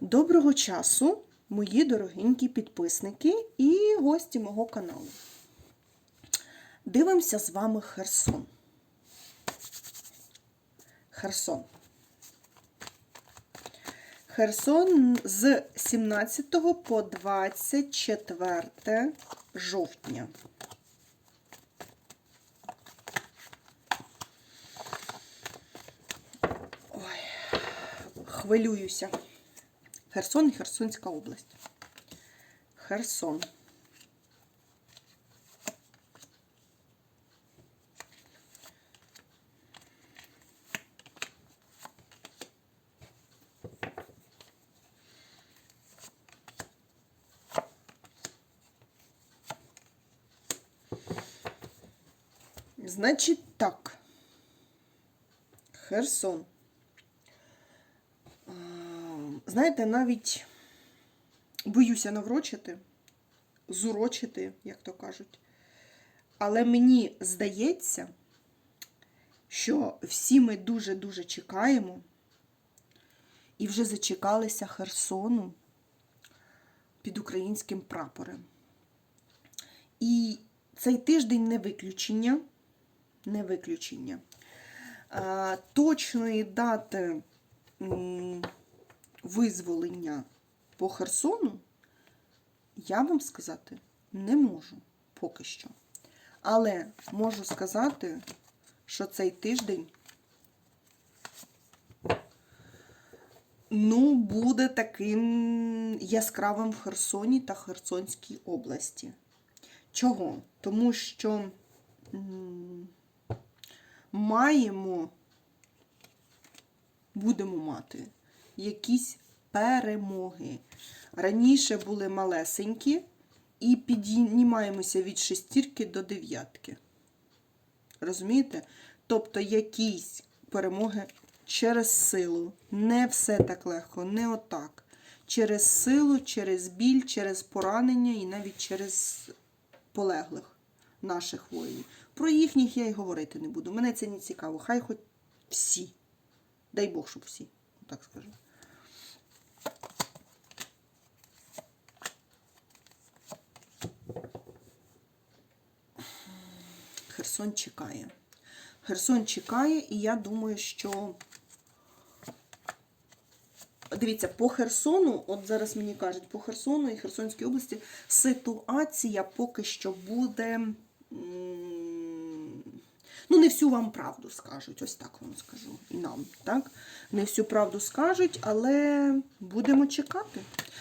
Доброго часу, мої дорогенькі підписники і гості мого каналу. Дивимося з вами Херсон. Херсон. Херсон з 17 по 24 жовтня. Ой, хвилююся. Херсон і Херсонська область. Херсон. Значить так. Херсон. Знаєте, навіть боюся наврочити, зурочити, як то кажуть. Але мені здається, що всі ми дуже-дуже чекаємо і вже зачекалися Херсону під українським прапором. І цей тиждень не виключення. Не виключення. Точної дати визволення по Херсону я вам сказати не можу поки що. Але можу сказати, що цей тиждень ну, буде таким яскравим в Херсоні та Херсонській області. Чого? Тому що маємо, будемо мати якісь перемоги. Раніше були малесенькі, і піднімаємося від шестірки до дев'ятки. Розумієте? Тобто якісь перемоги через силу. Не все так легко, не отак. Через силу, через біль, через поранення і навіть через полеглих наших воїнів. Про їхніх я й говорити не буду. Мене це не цікаво. Хай хоч всі. Дай Бог, щоб всі, так скажу. Херсон чекає. Херсон чекає, і я думаю, що. Дивіться, по Херсону, от зараз мені кажуть, по Херсону і Херсонській області ситуація поки що буде. Ну, не всю вам правду скажуть, ось так вам скажу. І нам, так? Не всю правду скажуть, але будемо чекати.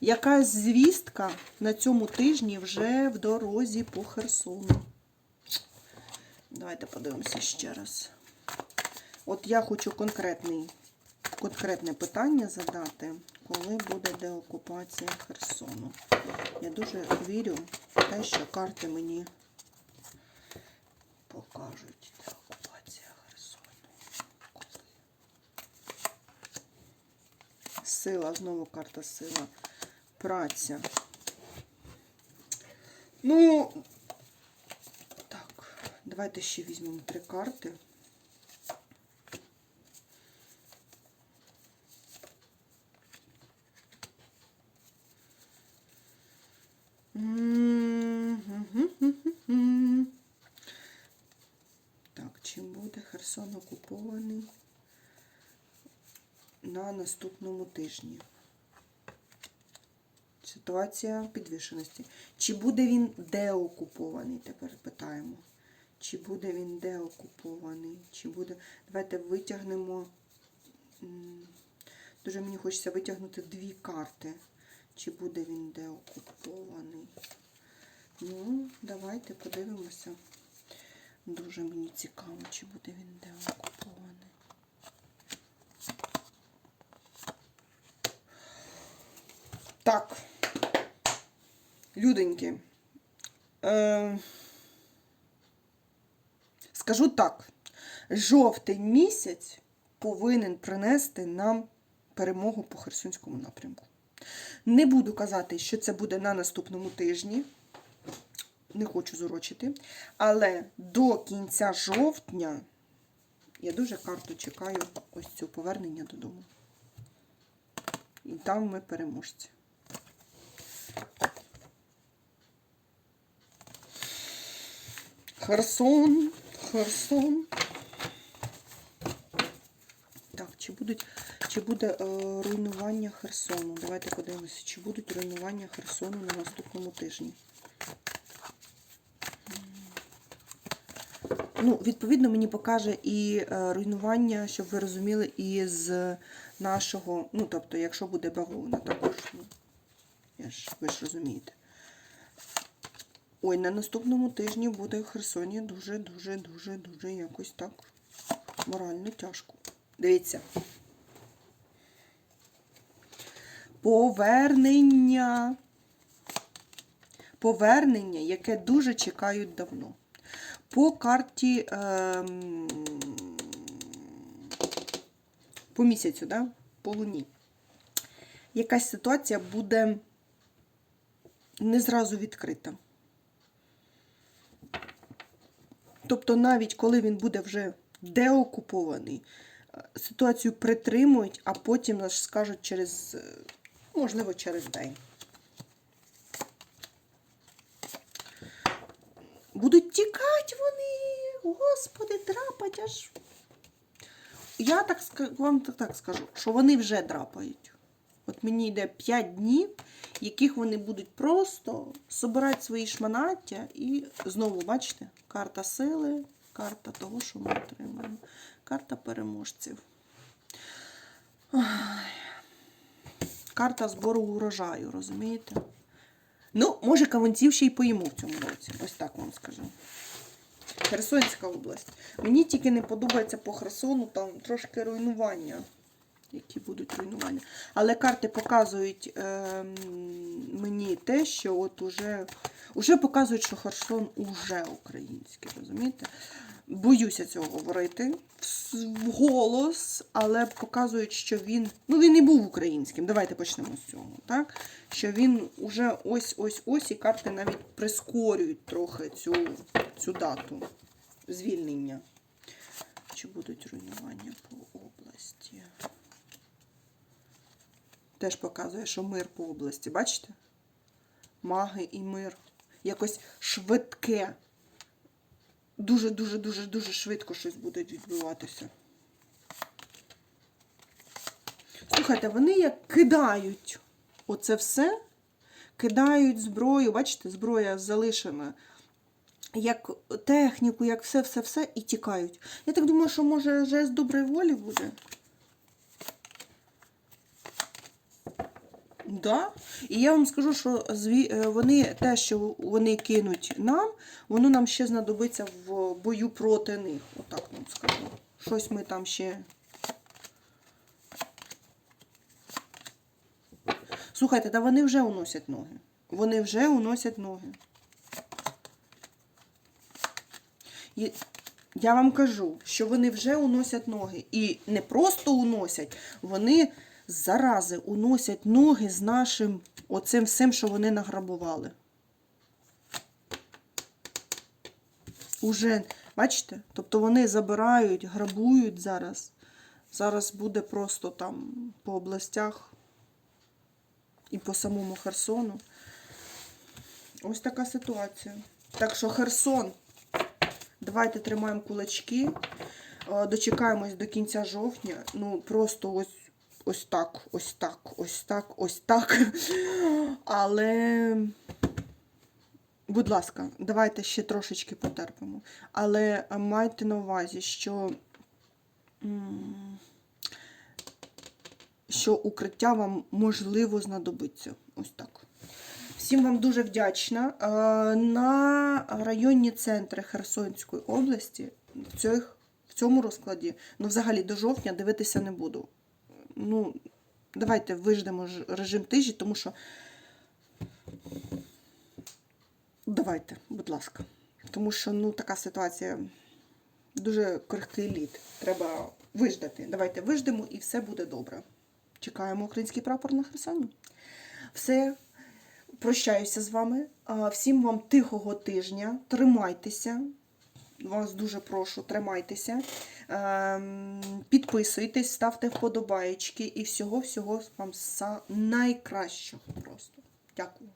Якась звістка на цьому тижні вже в дорозі по Херсону. Давайте подивимося ще раз. От я хочу конкретний, конкретне питання задати, коли буде деокупація Херсону. Я дуже вірю в те, що карти мені покажуть деокупація Херсону. Коли? Сила, знову карта сила. Праця. Ну, давайте ще візьмемо три карти. Так, чим буде Херсон окупований на наступному тижні? Ситуація підвішеності. Чи буде він деокупований? Тепер питаємо. Чи буде він деокупований? Чи буде. Давайте витягнемо. Дуже мені хочеться витягнути дві карти. Чи буде він деокупований? Ну, давайте подивимося. Дуже мені цікаво, чи буде він деокупований. Так. Люденьки. Е, скажу так. Жовтий місяць повинен принести нам перемогу по Херсонському напрямку. Не буду казати, що це буде на наступному тижні. Не хочу зурочити. Але до кінця жовтня я дуже карту чекаю ось цю повернення додому. І там ми переможці. Херсон, Херсон. Так, чи будуть, чи буде е, руйнування Херсону? Давайте подивимося, чи будуть руйнування Херсону на наступному тижні. Ну, відповідно, мені покаже і е, руйнування, щоб ви розуміли, із нашого, ну, тобто, якщо буде бавовна також. Ну, я ж, ви ж розумієте. Ой, на наступному тижні буде в Херсоні дуже, дуже, дуже, дуже якось так морально тяжко. Дивіться. Повернення. Повернення, яке дуже чекають давно. По карті ем, по місяцю, да? по луні. Якась ситуація буде не зразу відкрита. Тобто, навіть коли він буде вже деокупований, е, ситуацію притримують, а потім аж скажуть через, е, можливо, через день. Будуть тікати вони, господи, драпать аж. Я так вам так скажу, що вони вже драпають. От мені йде 5 днів, яких вони будуть просто собирати свої шманаття і знову, бачите, карта сили, карта того, що ми отримаємо. Карта переможців. Карта збору урожаю, розумієте? Ну, може, кавунців ще й поїмо в цьому році. Ось так вам скажу. Херсонська область. Мені тільки не подобається по Херсону, там трошки руйнування. Які будуть руйнування. Але карти показують е, мені те, що от уже, уже показують, що Херсон уже український, розумієте? Боюся цього говорити в- вголос, але показують, що він. Ну, він і був українським. Давайте почнемо з цього. так? Що він уже ось-ось-ось, і карти навіть прискорюють трохи цю, цю дату звільнення. Чи будуть руйнування по області? Теж показує, що мир по області. Бачите? Маги і мир. Якось швидке. Дуже-дуже дуже дуже швидко щось буде відбуватися. Слухайте, вони як кидають оце все, кидають зброю, бачите, зброя залишена, як техніку, як все-все-все, і тікають. Я так думаю, що може жест доброї волі буде. Да. І я вам скажу, що е, вони те, що вони кинуть нам, воно нам ще знадобиться в бою проти них. Отак вам скажу. Щось ми там ще. Слухайте, та вони вже уносять ноги. Вони вже уносять ноги. І Я вам кажу, що вони вже уносять ноги. І не просто уносять, вони зарази уносять ноги з нашим оцим всім, що вони награбували. Уже, бачите? Тобто вони забирають, грабують зараз. Зараз буде просто там по областях і по самому Херсону. Ось така ситуація. Так що Херсон. Давайте тримаємо кулачки. Е, Дочекаємось до кінця жовтня. Ну, просто ось, ось так, ось так, ось так, ось так. Але, будь ласка, давайте ще трошечки потерпимо. Але майте на увазі, що, що укриття вам можливо знадобиться. Ось так. Всім вам дуже вдячна. На районні центри Херсонської області в цьому розкладі, ну, взагалі до жовтня дивитися не буду. Ну, давайте виждемо режим тижі, тому що. Давайте, будь ласка. Тому що ну, така ситуація дуже крихкий лід. Треба виждати. Давайте виждемо і все буде добре. Чекаємо український прапор на Херсоні. Все, прощаюся з вами. Всім вам тихого тижня. Тримайтеся. Вас дуже прошу, тримайтеся. Ем, підписуйтесь, ставте вподобаєчки і всього-всього вам найкращого просто. Дякую.